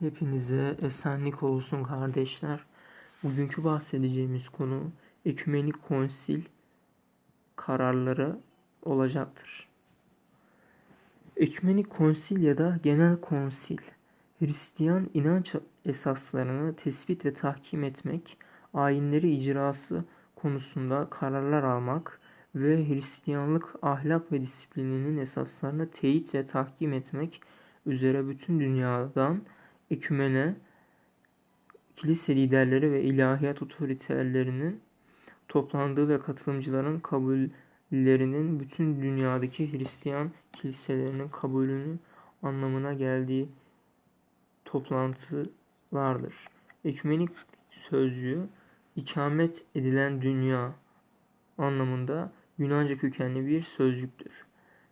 Hepinize esenlik olsun kardeşler. Bugünkü bahsedeceğimiz konu Ekümenik Konsil kararları olacaktır. Ekümenik Konsil ya da Genel Konsil, Hristiyan inanç esaslarını tespit ve tahkim etmek, ayinleri icrası konusunda kararlar almak ve Hristiyanlık ahlak ve disiplininin esaslarını teyit ve tahkim etmek üzere bütün dünyadan ekümene, kilise liderleri ve ilahiyat otoriterlerinin toplandığı ve katılımcıların kabullerinin bütün dünyadaki Hristiyan kiliselerinin kabulünü anlamına geldiği toplantılardır. Ekümenik sözcüğü ikamet edilen dünya anlamında Yunanca kökenli bir sözcüktür.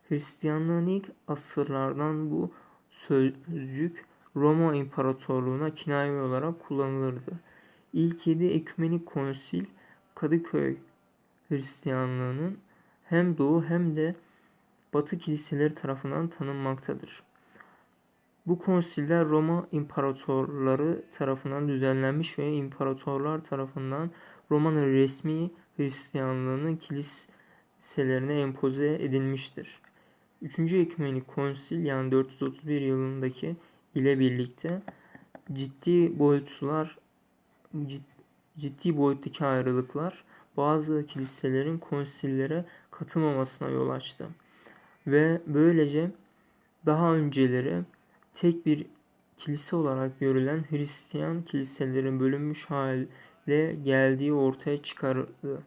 Hristiyanlığın ilk asırlardan bu sözcük Roma İmparatorluğu'na kinaye olarak kullanılırdı. İlk yedi ekümenik konsil Kadıköy Hristiyanlığının hem doğu hem de batı kiliseleri tarafından tanınmaktadır. Bu konsiller Roma imparatorları tarafından düzenlenmiş ve imparatorlar tarafından Roma'nın resmi Hristiyanlığının kiliselerine empoze edilmiştir. Üçüncü Ekümenik Konsil yani 431 yılındaki ile birlikte ciddi boyutlar ciddi boyuttaki ayrılıklar bazı kiliselerin konsillere katılmamasına yol açtı. Ve böylece daha önceleri tek bir kilise olarak görülen Hristiyan kiliselerin bölünmüş hale geldiği ortaya çıkardı.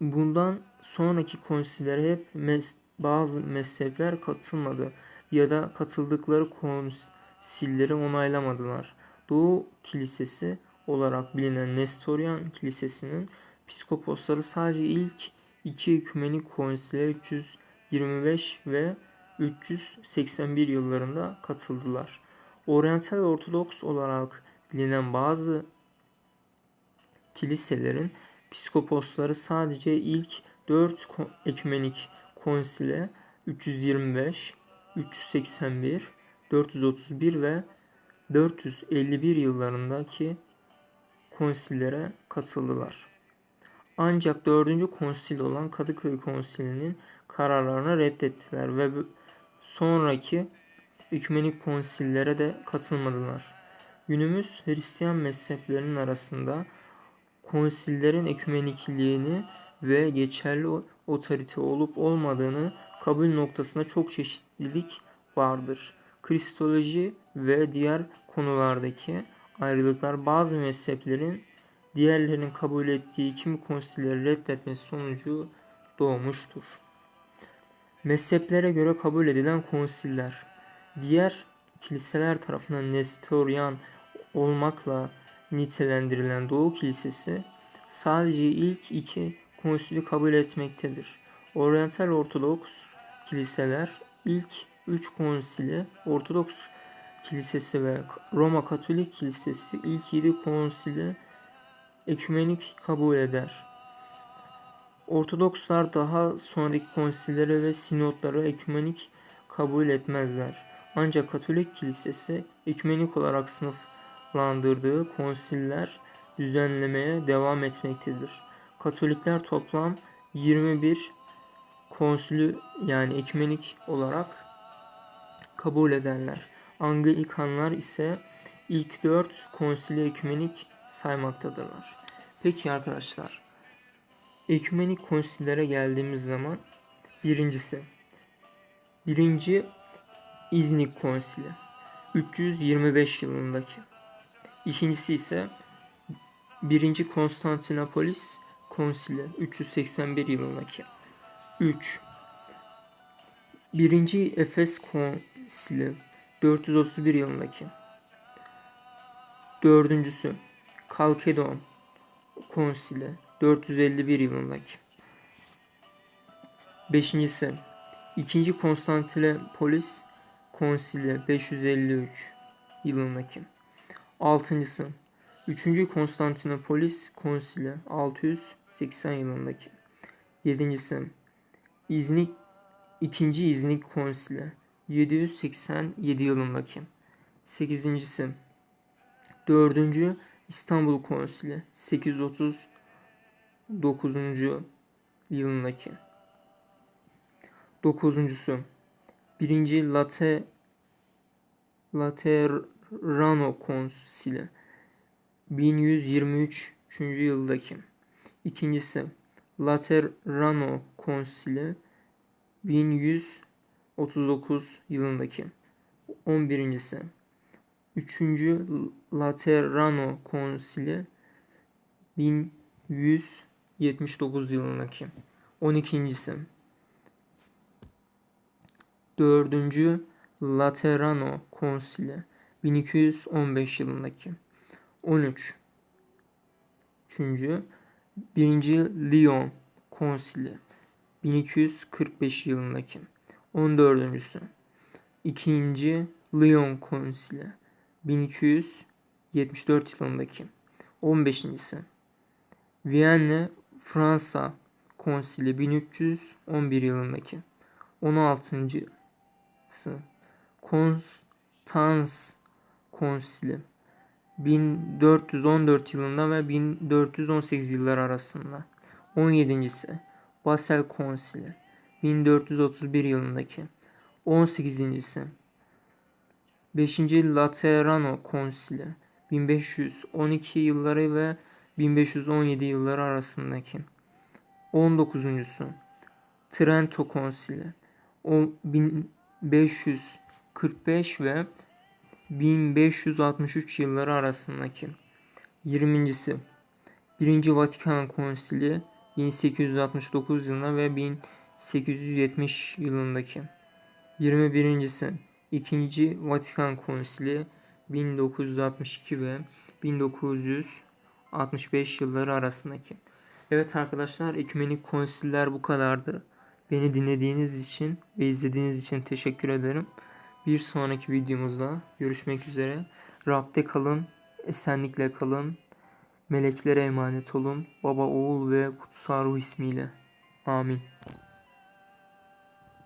Bundan sonraki konsillere hep mes bazı mezhepler katılmadı ya da katıldıkları konsilleri onaylamadılar. Doğu Kilisesi olarak bilinen Nestorian Kilisesi'nin piskoposları sadece ilk iki ekümenik konsile 325 ve 381 yıllarında katıldılar. Oriental Ortodoks olarak bilinen bazı kiliselerin piskoposları sadece ilk 4 ekümenik konsile 325, 381, 431 ve 451 yıllarındaki konsillere katıldılar. Ancak 4. konsil olan Kadıköy Konsili'nin kararlarını reddettiler ve sonraki ekümenik konsillere de katılmadılar. Günümüz Hristiyan mezheplerinin arasında konsillerin ekümenikliğini ve geçerli otorite olup olmadığını kabul noktasında çok çeşitlilik vardır. Kristoloji ve diğer konulardaki ayrılıklar bazı mezheplerin diğerlerinin kabul ettiği kimi konsilleri reddetmesi sonucu doğmuştur. Mezheplere göre kabul edilen konsiller diğer kiliseler tarafından Nestorian olmakla nitelendirilen Doğu Kilisesi sadece ilk iki konsili kabul etmektedir. Oriental Ortodoks kiliseler ilk üç konsili Ortodoks Kilisesi ve Roma Katolik Kilisesi ilk yedi konsili ekümenik kabul eder. Ortodokslar daha sonraki konsilleri ve sinotları ekümenik kabul etmezler. Ancak Katolik Kilisesi ekümenik olarak sınıflandırdığı konsiller düzenlemeye devam etmektedir. Katolikler toplam 21 konsülü yani ekümenik olarak kabul ederler. Anglikanlar ise ilk dört konsili ekümenik saymaktadırlar. Peki arkadaşlar, ekümenik konsillere geldiğimiz zaman birincisi, birinci İznik konsili 325 yılındaki. İkincisi ise birinci Konstantinopolis konsili 381 yılındaki. 3. Birinci Efes konsili 431 yılındaki. Dördüncüsü Kalkedon konsili 451 yılındaki. Beşincisi İkinci Konstantinopolis konsili 553 yılındaki. Altıncısı Üçüncü Konstantinopolis konsili 680 yılındaki. Yedincisi İznik ikinci İznik konsili 787 yılındaki. Sekizincisi 4. İstanbul Konsili 839. yılındaki. Dokuzuncusu 1. Late Laterano Konsili 1123. yıldaki. İkincisi Laterano Konsili 1139 yılındaki. 11. 3. Laterano Konsili 1179 yılındaki. 12. 4. Laterano Konsili 1215 yılındaki. 13. 3. 1. Lyon Konsili 1245 yılındaki. 14. 2. Lyon Konsili 1274 yılındaki. 15. Viyana Fransa Konsili 1311 yılındaki. 16. Konstans Konsili 1414 yılında ve 1418 yıllar arasında. 17. Basel Konsili 1431 yılındaki. 18. 5. Laterano Konsili 1512 yılları ve 1517 yılları arasındaki. 19. Trento Konsili 1545 ve 1563 yılları arasındaki. 20. 1. Vatikan Konsili 1869 yılında ve 1870 yılındaki. 21. 2. Vatikan Konsili 1962 ve 1965 yılları arasındaki. Evet arkadaşlar ekümenik konsiller bu kadardı. Beni dinlediğiniz için ve izlediğiniz için teşekkür ederim. Bir sonraki videomuzda görüşmek üzere. Rab'de kalın, esenlikle kalın. Meleklere emanet olun. Baba, oğul ve kutsal ruh ismiyle. Amin.